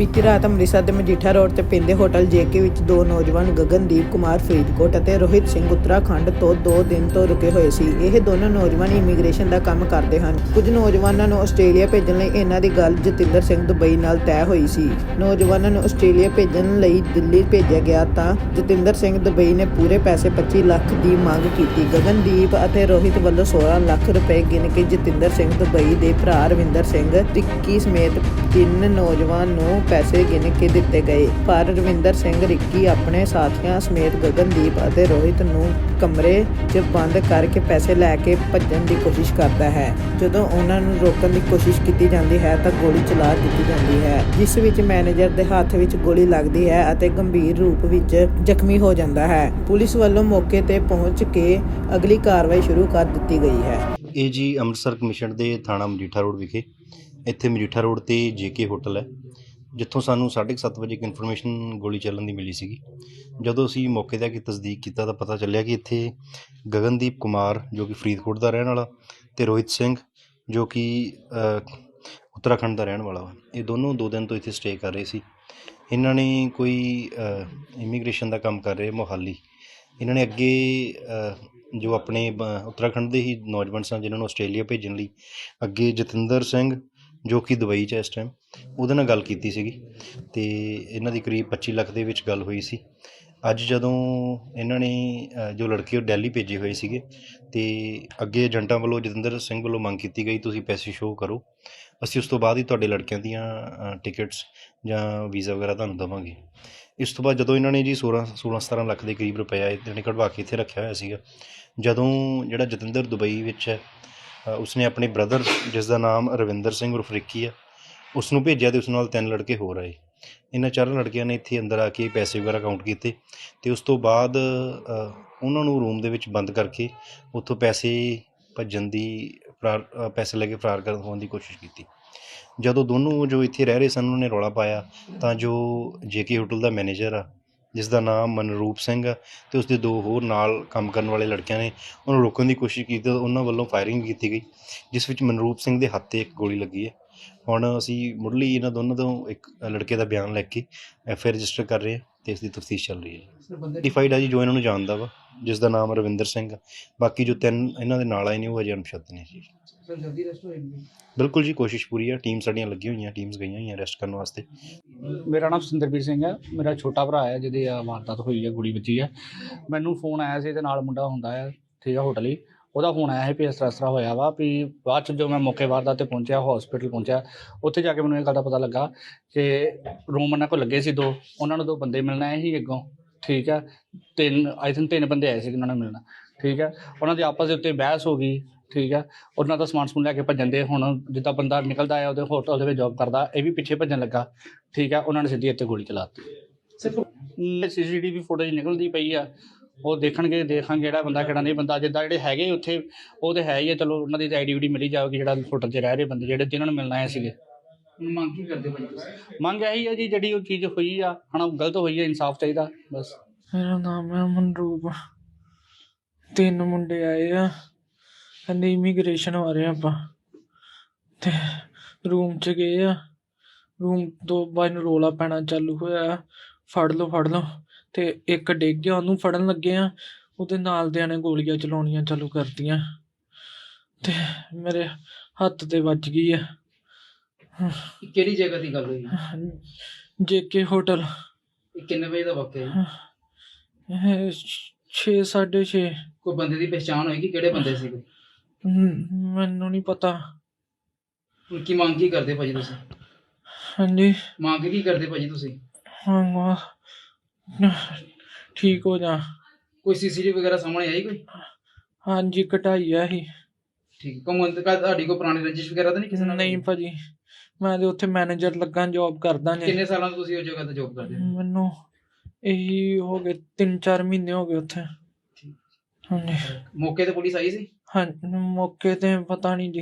ਬੀਤੀ ਰਾਤ ਅੰਮ੍ਰਿਤਸਰ ਦੇ ਮਜੀਠਾ ਰੋਡ ਤੇ ਪੈਂਦੇ ਹੋਟਲ ਜੇਕੇ ਵਿੱਚ ਦੋ ਨੌਜਵਾਨ ਗਗਨਦੀਪ ਕੁਮਾਰ ਫਰੀਦਕੋਟ ਅਤੇ ਰੋਹਿਤ ਸਿੰਘ ਉੱਤਰਾਖੰਡ ਤੋਂ 2 ਦਿਨ ਤੋਂ ਰੁਕੇ ਹੋਏ ਸੀ। ਇਹ ਦੋਨੋਂ ਨੌਜਵਾਨ ਇਮੀਗ੍ਰੇਸ਼ਨ ਦਾ ਕੰਮ ਕਰਦੇ ਹਨ। ਕੁਝ ਨੌਜਵਾਨਾਂ ਨੂੰ ਆਸਟ੍ਰੇਲੀਆ ਭੇਜਣ ਲਈ ਇਹਨਾਂ ਦੀ ਗੱਲ ਜਤਿੰਦਰ ਸਿੰਘ ਦੁਬਈ ਨਾਲ ਤੈਅ ਹੋਈ ਸੀ। ਨੌਜਵਾਨਾਂ ਨੂੰ ਆਸਟ੍ਰੇਲੀਆ ਭੇਜਣ ਲਈ ਦਿੱਲੀ ਭੇਜਿਆ ਗਿਆ ਤਾਂ ਜਤਿੰਦਰ ਸਿੰਘ ਦੁਬਈ ਨੇ ਪੂਰੇ ਪੈਸੇ 25 ਲੱਖ ਦੀ ਮੰਗ ਕੀਤੀ। ਗਗਨਦੀਪ ਅਤੇ ਰੋਹਿਤ ਵੱਲੋਂ 16 ਲੱਖ ਰੁਪਏ ਗਿਣ ਕੇ ਜਤਿੰਦਰ ਸਿੰਘ ਦੁਬਈ ਦੇ ਭਰਾ ਰਵਿੰਦਰ ਸਿੰਘ ਟਿੱਕੀ ਸਮੇਤ ਤਿੰਨ ਨੌਜਵਾਨ ਨੂੰ ਪੈਸੇ ਗਿਣ ਕੇ ਦਿੱਤੇ ਗਏ, ਪਰ ਰਵਿੰਦਰ ਸਿੰਘ ਰਿੱਕੀ ਆਪਣੇ ਸਾਥੀਆਂ ਸਮੇਤ ਗਗਨਦੀਪ ਅਤੇ ਰੋਹਿਤ ਨੂੰ ਕਮਰੇ 'ਚ ਬੰਦ ਕਰਕੇ ਪੈਸੇ ਲੈ ਕੇ ਭੱਜਣ ਦੀ ਕੋਸ਼ਿਸ਼ ਕਰਦਾ ਹੈ। ਜਦੋਂ ਉਹਨਾਂ ਨੂੰ ਰੋਕਣ ਦੀ ਕੋਸ਼ਿਸ਼ ਕੀਤੀ ਜਾਂਦੀ ਹੈ ਤਾਂ ਗੋਲੀ ਚਲਾ ਦਿੱਤੀ ਜਾਂਦੀ ਹੈ, ਜਿਸ ਵਿੱਚ ਮੈਨੇਜਰ ਦੇ ਹੱਥ ਵਿੱਚ ਗੋਲੀ ਲੱਗਦੀ ਹੈ ਅਤੇ ਗੰਭੀਰ ਰੂਪ ਵਿੱਚ ਜ਼ਖਮੀ ਹੋ ਜਾਂਦਾ ਹੈ। ਪੁਲਿਸ ਵੱਲੋਂ ਮੌਕੇ ਤੇ ਪਹੁੰਚ ਕੇ ਅਗਲੀ ਕਾਰਵਾਈ ਸ਼ੁਰੂ ਕਰ ਦਿੱਤੀ ਗਈ ਹੈ। ਇਹ ਜੀ ਅੰਮ੍ਰਿਤਸਰ ਕਮਿਸ਼ਨ ਦੇ ਥਾਣਾ ਮਜੀਠਾ ਰੋਡ ਵਿਖੇ। ਇੱਥੇ ਮਜੀਠਾ ਰੋਡ ਤੇ ਜੇਕੇ ਹੋਟਲ ਹੈ। ਜਿੱਥੋਂ ਸਾਨੂੰ 7:30 ਵਜੇ ਇੱਕ ਇਨਫੋਰਮੇਸ਼ਨ ਗੋਲੀ ਚੱਲਣ ਦੀ ਮਿਲੀ ਸੀਗੀ। ਜਦੋਂ ਅਸੀਂ ਮੌਕੇ ਤੇ ਆ ਕੇ ਤਸਦੀਕ ਕੀਤਾ ਤਾਂ ਪਤਾ ਚੱਲਿਆ ਕਿ ਇੱਥੇ ਗਗਨਦੀਪ ਕੁਮਾਰ, ਜੋ ਕਿ ਫਰੀਦਕੋਟ ਦਾ ਰਹਿਣ ਵਾਲਾ ਤੇ ਰੋਹਿਤ ਸਿੰਘ, ਜੋ ਕਿ ਉੱਤਰਾਖੰਡ ਦਾ ਰਹਿਣ ਵਾਲਾ ਵਾ, ਇਹ ਦੋਨੋਂ ਦੋ ਦਿਨ ਤੋਂ ਇੱਥੇ ਸਟੇ ਕਰ ਰਹੇ ਸੀ। ਇਹਨਾਂ ਨੇ ਕੋਈ ਇਮੀਗ੍ਰੇਸ਼ਨ ਦਾ ਕੰਮ ਕਰ ਰਹੇ ਮੋਹਾਲੀ। ਇਹਨਾਂ ਨੇ ਅੱਗੇ ਜੋ ਆਪਣੇ ਬ- ਉੱਤਰਾਖੰਡ ਦੇ ਹੀ ਨੌਜਵਾਨ ਸਨ ਜਿਨ੍ਹਾਂ ਨੂੰ ਆਸਟ੍ਰੇਲੀਆ ਭੇਜਣ ਲਈ, ਅੱਗੇ ਜਤਿੰਦਰ ਸਿੰਘ ਜੋ ਕਿ ਦੁਬਈ 'ਚ ਹੈ ਇਸ ਟਾਈਮ ਉਹਦੇ ਨਾਲ ਗੱਲ ਕੀਤੀ ਸੀਗੀ ਅਤੇ ਇਹਨਾਂ ਦੀ ਕਰੀਬ 25 ਲੱਖ ਦੇ ਵਿੱਚ ਗੱਲ ਹੋਈ ਸੀ। ਅੱਜ ਜਦੋਂ ਇਹਨਾਂ ਨੇ ਜੋ ਲੜਕੇ ਉਹ ਦਿੱਲੀ ਭੇਜੇ ਹੋਏ ਸੀਗੇ ਅਤੇ ਅੱਗੇ ਏਜੰਟਾਂ ਵੱਲੋਂ ਜਤਿੰਦਰ ਸਿੰਘ ਵੱਲੋਂ ਮੰਗ ਕੀਤੀ ਗਈ, ਤੁਸੀਂ ਪੈਸੇ ਸ਼ੋਅ ਕਰੋ। ਅਸੀਂ ਉਸ ਤੋਂ ਬਾਅਦ ਹੀ ਤੁਹਾਡੇ ਲੜਕਿਆਂ ਦੀਆਂ ਟਿਕਟਸ ਜਾਂ ਵੀਜ਼ਾ ਵਗੈਰਾ ਤੁਹਾਨੂੰ ਦੇਵਾਂਗੇ। ਇਸ ਤੋਂ ਬਾਅਦ ਜਦੋਂ ਇਹਨਾਂ ਨੇ ਜੀ 16 16 17 ਲੱਖ ਦੇ ਕਰੀਬ ਰੁਪਇਆ ਇਹਨਾਂ ਨੇ ਕਢਵਾ ਕੇ ਇੱਥੇ ਰੱਖਿਆ ਹੋਇਆ ਸੀਗਾ, ਜਦੋਂ ਜਿਹੜਾ ਜਤਿੰਦਰ ਦੁਬਈ ਵਿੱਚ ਹੈ ਉਸਨੇ ਆਪਣੇ ਬ੍ਰਦਰ ਜਿਸ ਦਾ ਨਾਮ ਰਵਿੰਦਰ ਸਿੰਘ ਉਰਫ ਰਿੱਕੀ ਆ ਉਸ ਨੂੰ ਭੇਜਿਆ ਤੇ ਉਸ ਨਾਲ ਤਿੰਨ ਲੜਕੇ ਹੋਰ ਆਏ। ਇਹਨਾਂ ਚਾਰ ਲੜਕਿਆਂ ਨੇ ਇੱਥੇ ਅੰਦਰ ਆ ਕੇ ਪੈਸੇ ਵਗੈਰਾ ਕਾਊਂਟ ਕੀਤੇ ਤੇ ਉਸ ਤੋਂ ਬਾਅਦ ਉਹਨਾਂ ਨੂੰ ਰੂਮ ਦੇ ਵਿੱਚ ਬੰਦ ਕਰਕੇ ਉੱਥੋਂ ਪੈਸੇ ਭੱਜਣ ਦੀ ਫਰਾਰ ਪੈਸੇ ਲੈ ਕੇ ਫਰਾਰ ਕਰਨ ਹੋਣ ਦੀ ਕੋਸ਼ਿਸ਼ ਕੀਤੀ। ਜਦੋਂ ਦੋਨੋਂ ਜੋ ਇੱਥੇ ਰਹਿ ਰਹੇ ਸਨ, ਉਹਨਾਂ ਨੇ ਰੌਲਾ ਪਾਇਆ ਤਾਂ ਜੋ ਜੇਕੇ ਹੋਟਲ ਦਾ ਮੈਨੇਜਰ ਆ ਜਿਸ ਦਾ ਨਾਮ ਮਨਰੂਪ ਸਿੰਘ ਆ ਤੇ ਉਸਦੇ ਦੋ ਹੋਰ ਨਾਲ ਕੰਮ ਕਰਨ ਵਾਲੇ ਲੜਕਿਆਂ ਨੇ। ਉਹਨੂੰ ਰੋਕਣ ਦੀ ਕੋਸ਼ਿਸ਼ ਕੀਤੀ ਤਾਂ ਉਹਨਾਂ ਵੱਲੋਂ ਫਾਇਰਿੰਗ ਕੀਤੀ ਗਈ ਜਿਸ ਵਿੱਚ ਮਨਰੂਪ ਸਿੰਘ ਦੇ ਹੱਥ ਤੇ ਇੱਕ ਗੋਲੀ ਲੱਗੀ ਹੈ। ਹੁਣ ਅਸੀਂ ਮੁੱਢਲੀ ਇਹਨਾਂ ਦੋਨਾਂ ਤੋਂ ਇੱਕ ਲੜਕੇ ਦਾ ਬਿਆਨ ਲੈ ਕੇ ਐਫ ਆਈ ਰਜਿਸਟਰ ਕਰ ਰਹੇ ਹਾਂ ਤੇ ਇਸ ਦੀ ਤਫਤੀਸ਼ ਚੱਲ ਰਹੀ ਹੈ। ਡਿਫਾਈਡ ਆ ਜੀ ਜੋ ਇਹਨਾਂ ਨੂੰ ਜਾਣਦਾ ਵਾ ਜਿਸ ਦਾ ਨਾਮ ਰਵਿੰਦਰ ਸਿੰਘ। ਬਾਕੀ ਜੋ ਤਿੰਨ ਇਹਨਾਂ ਦੇ ਨਾਲ ਆਏ ਨੇ ਉਹ ਹਜੇ ਅਣਪਛਾਤੇ ਨੇ। ਜੀ ਸਰ ਜਲਦੀ ਰੈਸਟ ਹੋ ਜਾਣਗੇ ਬਿਲਕੁਲ ਜੀ ਕੋਸ਼ਿਸ਼ ਪੂਰੀ ਆ ਟੀਮ ਸਾਡੀਆਂ ਲੱਗੀਆਂ ਹੋਈਆਂ ਟੀਮਸ ਗਈਆਂ ਹੋਈਆਂ ਰੈਸਟ ਕਰਨ ਵਾਸਤੇ। ਮੇਰਾ ਨਾਮ ਸਿੰਦਰਪੀਰ ਸਿੰਘ ਹੈ। ਮੇਰਾ ਛੋਟਾ ਭਰਾ ਹੈ ਜਿਹਦੀ ਆ ਵਾਰਦਾਤ ਹੋਈ ਹੈ ਕੁੜੀ ਬੱਚੀ ਹੈ। ਮੈਨੂੰ ਫੋਨ ਆਇਆ ਸੀ ਤੇ ਨਾਲ ਮੁੰਡਾ ਹੁੰਦਾ ਹੈ ਠੀਕ ਹੈ ਹੋਟਲ ਹੀ। ਉਹਦਾ ਫੋਨ ਆਇਆ ਸੀ ਵੀ ਇਸ ਤਰ੍ਹਾਂ ਇਸ ਤਰ੍ਹਾਂ ਹੋਇਆ ਵਾ ਵੀ ਬਾਅਦ ਚ ਜੋ ਮੈਂ ਮੌਕੇ ਵਾਰਦਾਤ ਤੇ ਪਹੁੰਚਿਆ ਹਸਪੀਟਲ ਪਹੁੰਚਿਆ ਉੱਥੇ ਜਾ ਕੇ ਮੈਨੂੰ ਇਹ ਗੱਲ ਦਾ ਪਤਾ ਲੱਗਾ ਕਿ ਰੂਮ ਉਹਨਾਂ ਕੋਲ ਲੱਗੇ ਸੀ ਦੋ। ਉਹਨਾਂ ਨੂੰ ਦੋ ਬੰਦੇ ਮਿਲਣ ਆਏ ਸੀ ਅੱਗੋਂ ਠੀਕ ਹੈ। ਤਿੰਨ ਆਈ ਥਿੰਕ ਤਿੰਨ ਬੰਦੇ ਆਏ ਸੀ ਉਹਨਾਂ ਨੂੰ ਮਿਲਣਾ। ਠੀਕ ਹੈ? ਉਹਨਾਂ ਦੀ ਆਪਸ ਦੇ ਉੱਤੇ ਬਹਿਸ ਹੋ ਗਈ ਠੀਕ ਹੈ? ਉਹਨਾਂ ਦਾ ਸਮਾਨ ਸਮੂਨ ਲੈ ਕੇ ਭੱਜਣ ਦੇ ਹੁਣ ਜਿੱਦਾਂ ਬੰਦਾ ਨਿਕਲਦਾ ਹੈ ਉਹਦੇ ਹੋਟਲ ਦੇ ਵਿੱਚ ਜੌਬ ਕਰਦਾ ਇਹ ਵੀ ਪਿੱਛੇ ਭੱਜਣ ਲੱਗਾ ਠੀਕ ਹੈ? ਉਹਨਾਂ ਨੇ ਸਿੱਧੀ ਇੱਥੇ ਗੋਲੀ ਚਲਾਤੀ ਸਿਰਫ ਸੀਸੀਟੀਵੀ ਫੁਟੇਜ ਨਿਕਲਦੀ ਪਈ ਆ ਉਹ ਦੇਖਣਗੇ ਦੇਖਾਂਗੇ ਕਿਹੜਾ ਬੰਦਾ ਕਿਹੜਾ ਨਹੀਂ ਬੰਦਾ ਜਿੱਦਾਂ ਜਿਹੜੇ ਹੈਗੇ ਉੱਥੇ ਉਹ ਤੇ ਹੈ ਹੀ ਆ ਚਲੋ ਉਹਨਾਂ ਦੀ ਆਈਡੀ ਵੀਡੀ ਮਿਲੀ ਜਾਊਗੀ ਜਿਹੜਾ ਹੋਟਲ 'ਚ ਰਹਿ ਰਹੇ ਬੰਦੇ ਜਿਹੜੇ ਜਿਨ੍ਹਾਂ ਨੂੰ ਮਿਲਣਾ ਆਏ ਸੀਗੇ। ਮੰਗ ਕੀ ਕਰਦੇ ਭਾਈ ਤੁਸੀਂ? ਮੰਗ ਇਹੀ ਹੈ ਜੀ ਜਿਹੜੀ ਉਹ ਚੀਜ਼ ਹੋਈ ਆ ਹਨਾ ਉਹ ਗਲਤ ਹੋਈ ਹੈ ਇਨਸਾਫ ਚਾਹੀਦਾ ਬਸ। ਮੇਰਾ ਨਾਮ ਹੈ ਮਨਰੂਪ। ਤਿੰਨ ਮੁੰਡੇ ਆਏ ਆ। ਕਹਿੰਦੇ ਇਮੀਗ੍ਰੇਸ਼ਨ ਬਾਰੇ ਆਪਾਂ। ਤੇ ਰੂਮ ਚ ਗਏ ਆ। ਰੂਮ ਤੋਂ ਬਾਅਦ ਨੂੰ ਰੋਲਾ ਪੈਣਾ ਚਾਲੂ ਹੋਇਆ। ਫੜ ਲਓ ਫੜ ਲਓ। ਤੇ ਇੱਕ ਡਿੱਗ ਗਿਆ ਉਹਨੂੰ ਫੜਨ ਲੱਗੇ ਆ। ਉਹਦੇ ਨਾਲ ਦਿਆਂ ਨੇ ਗੋਲੀਆਂ ਚਲਾਉਣੀਆਂ ਚਾਲੂ ਕਰਤੀਆਂ। ਤੇ ਮੇਰੇ ਹੱਥ ਤੇ ਵੱਜ ਗਈ ਆ। ਇਹ ਕਿਹੜੀ ਜਗ੍ਹਾ ਦੀ ਗੱਲ ਹੋਈ? JK hotel. ਇਹ ਕਿੰਨੇ ਵਜੇ ਦਾ ਵਕਤ ਹੈ? 6 6:30 ਕੋਈ ਬੰਦੇ ਦੀ ਪਛਾਣ ਹੋਏਗੀ ਕਿਹੜੇ ਬੰਦੇ ਸੀਗੇ? ਮੈਨੂੰ ਨਹੀਂ ਪਤਾ। ਹੁਣ ਕੀ ਮੰਗ ਕੀ ਕਰਦੇ ਭਾਜੀ ਤੁਸੀਂ? ਹਾਂਜੀ। ਮੰਗ ਕੀ ਕਰਦੇ ਭਾਜੀ ਤੁਸੀਂ? ਹਾਂ ਠੀਕ ਹੋ ਜਾ। ਕੋਈ ਸੀਸੀਟੀਵੀ ਵਗੈਰਾ ਸਾਹਮਣੇ ਆਈ ਕੋਈ? ਹਾਂਜੀ ਕਟਾਈ ਆ ਹੀ ਠੀਕ ਹੈ ਕਮੰਦ ਕਾ ਤੁਹਾਡੀ ਕੋਈ ਪੁਰਾਣੀ ਰੰਜਿਸ਼ ਵਗੈਰਾ ਤਾਂ ਨਹੀਂ ਕਿਸੇ ਨਾਲ? ਨਹੀਂ ਭਾਜੀ ਮੈਂ ਤੇ ਉੱਥੇ ਮੈਨੇਜਰ ਲੱਗਾ ਜੌਬ ਕਰਦਾ ਜੀ। ਕਿੰਨੇ ਸਾਲਾਂ ਤੋਂ ਤੁਸੀਂ ਉਸ ਜਗ੍ਹਾ ਤੇ ਜੌਬ ਕਰਦੇ ਹੋ? ਮੈਨੂੰ ਇਹੀ ਹੋ ਗਏ 3-4 ਮਹੀਨੇ ਹੋ ਗਏ ਉੱਥੇ। ਹਾਂਜੀ। ਮੌਕੇ ਤੇ ਪੁਲਿਸ ਆਈ ਸੀ? ਹਾਂ ਮੌਕੇ ਤੇ ਪਤਾ ਨਹੀਂ ਜੀ।